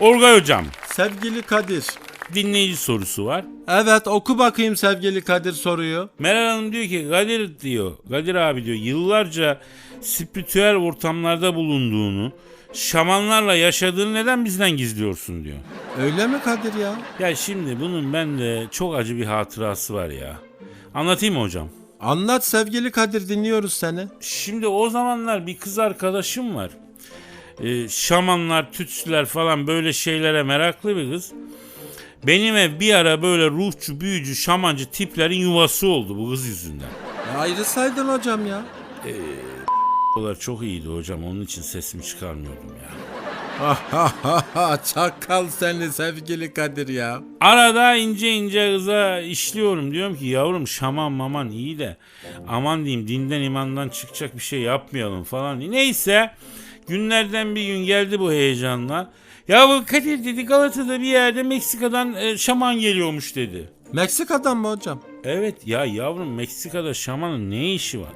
Orgay hocam Sevgili Kadir. dinleyici sorusu var. Evet oku bakayım sevgili Kadir soruyu. Meral Hanım diyor ki Kadir diyor, Kadir abi diyor yıllarca spiritüel ortamlarda bulunduğunu, şamanlarla yaşadığını neden bizden gizliyorsun diyor. Öyle mi Kadir ya? Ya şimdi bunun bende çok acı bir hatırası var ya. Anlatayım mı hocam? Anlat sevgili Kadir dinliyoruz seni. Şimdi o zamanlar bir kız arkadaşım var. Ee, şamanlar, tütsüler falan böyle şeylere meraklı bir kız. Benim ev bir ara böyle ruhçu, büyücü, şamancı tiplerin yuvası oldu bu kız yüzünden. E, ayrısaydın hocam ya. Olar çok iyiydi hocam onun için sesimi çıkarmıyordum ya. Çakal seni sevgili Kadir ya. Arada ince ince kıza işliyorum. Diyorum ki yavrum şaman maman iyi de aman diyeyim dinden imandan çıkacak bir şey yapmayalım falan. Neyse günlerden bir gün geldi bu heyecanla. Ya bu Kadir dedi Galata'da bir yerde Meksika'dan e, şaman geliyormuş dedi. Meksika'dan mı hocam? Evet ya yavrum Meksika'da şamanın ne işi var?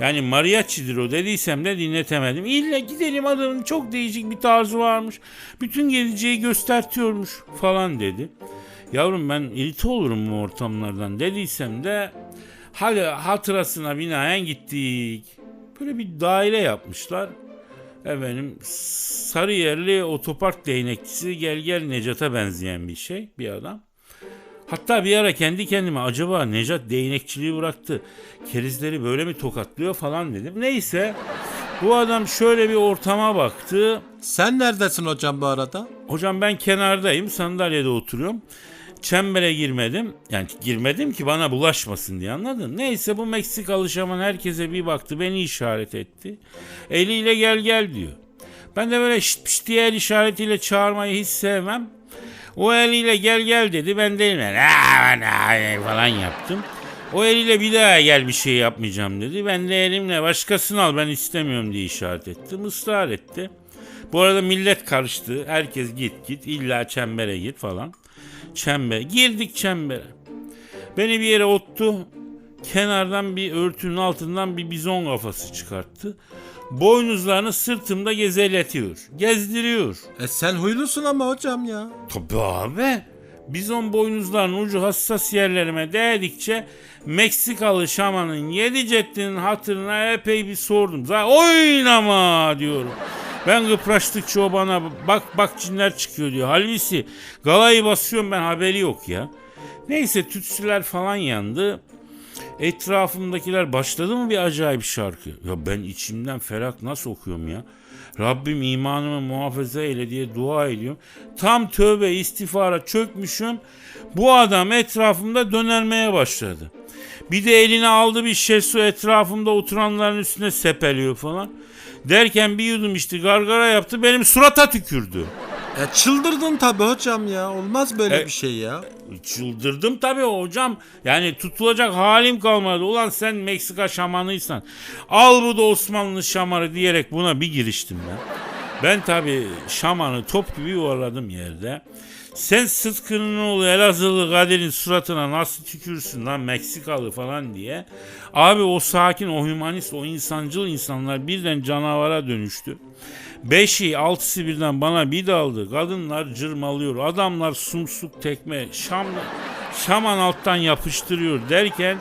Yani mariachi'dir o dediysem de dinletemedim. İlla gidelim adamın çok değişik bir tarzı varmış. Bütün geleceği göstertiyormuş falan dedi. Yavrum ben irite olurum bu ortamlardan dediysem de hadi hatırasına binaen gittik. Böyle bir daire yapmışlar. Efendim Sarıyerli otopark değnekçisi gel gel Necat'a benzeyen bir şey bir adam. Hatta bir ara kendi kendime acaba Necat değnekçiliği bıraktı. Kerizleri böyle mi tokatlıyor falan dedim. Neyse bu adam şöyle bir ortama baktı. Sen neredesin hocam bu arada? Hocam ben kenardayım sandalyede oturuyorum. Çembere girmedim. Yani girmedim ki bana bulaşmasın diye anladın. Neyse bu Meksikalı şaman herkese bir baktı beni işaret etti. Eliyle gel gel diyor. Ben de böyle şşt pşt diye el işaretiyle çağırmayı hiç sevmem. O eliyle gel gel dedi. Ben de elimle "Aa, aa" falan yaptım. O eliyle bir daha gel bir şey yapmayacağım dedi. Ben de elimle başkasını al ben istemiyorum diye işaret ettim. Israr etti. Bu arada millet karıştı. Herkes git git illa çembere git falan. Çember. Girdik çembere. Beni bir yere ottu. Kenardan bir örtünün altından bir bizon kafası çıkarttı. Boynuzlarını sırtımda gezeletiyor. Gezdiriyor. E sen huylusun ama hocam ya. Tabii abi. Bizon boynuzlarının ucu hassas yerlerime değdikçe Meksikalı şamanın yedi ceddinin hatırına epey bir sordum. Zaten oynama diyorum. Ben kıpraştıkça o bana bak bak cinler çıkıyor diyor. Halbuki galayı basıyorum ben haberi yok ya. Neyse tütsüler falan yandı. Etrafımdakiler başladı mı bir acayip şarkı? Ya ben içimden ferak nasıl okuyorum ya? Rabbim imanımı muhafaza eyle diye dua ediyorum. Tam tövbe istifara çökmüşüm. Bu adam etrafımda dönermeye başladı. Bir de eline aldı bir şişe su etrafımda oturanların üstüne sepeliyor falan. Derken bir yudum içti gargara yaptı benim surata tükürdü. E çıldırdın tabi hocam ya. Olmaz böyle E- bir şey ya. Çıldırdım tabii hocam. Yani tutulacak halim kalmadı. Ulan sen Meksika şamanıysan al bu da Osmanlı şamarı diyerek buna bir giriştim ben. Ben tabii şamanı top gibi yuvarladım yerde. Sen Sıtkı'nın oğlu Elazığlı Kadir'in suratına nasıl tükürsün lan Meksikalı falan diye. Abi o sakin, o hümanist, o insancıl insanlar birden canavara dönüştü. Beşi, altısı birden bana bir daldı. Kadınlar cırmalıyor. Adamlar sumsuk tekme. Şam, şaman alttan yapıştırıyor derken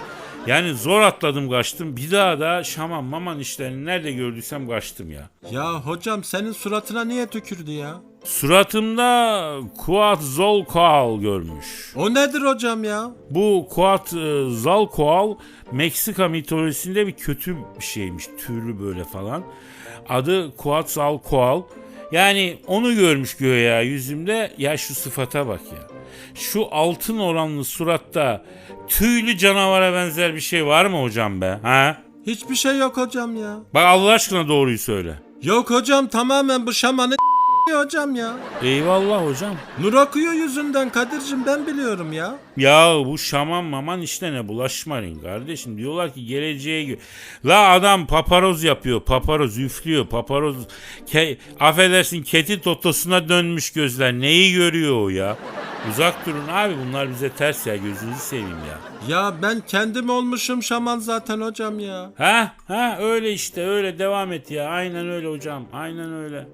yani zor atladım kaçtım. Bir daha da şaman maman işlerini nerede gördüysem kaçtım ya. Ya hocam senin suratına niye tükürdü ya? Suratımda Quetzalcoatl görmüş. O nedir hocam ya? Bu Quetzalcoatl Meksika mitolojisinde bir kötü bir şeymiş. Türlü böyle falan. Adı Quetzalcoatl. Yani onu görmüş göğe yüzümde. Ya şu sıfata bak ya. Şu altın oranlı suratta tüylü canavara benzer bir şey var mı hocam be? Ha? Hiçbir şey yok hocam ya. Bak Allah aşkına doğruyu söyle. Yok hocam tamamen bu şamanı hocam ya. Eyvallah hocam. Nur akıyor yüzünden Kadir'cim ben biliyorum ya. Ya bu şaman maman işlerine bulaşmayın kardeşim. Diyorlar ki geleceğe gö- La adam paparoz yapıyor. Paparoz üflüyor. Paparoz ke- affedersin keti totosuna dönmüş gözler. Neyi görüyor o ya? Uzak durun abi bunlar bize ters ya gözünüzü seveyim ya. Ya ben kendim olmuşum şaman zaten hocam ya. Ha ha öyle işte öyle devam et ya. Aynen öyle hocam. Aynen öyle.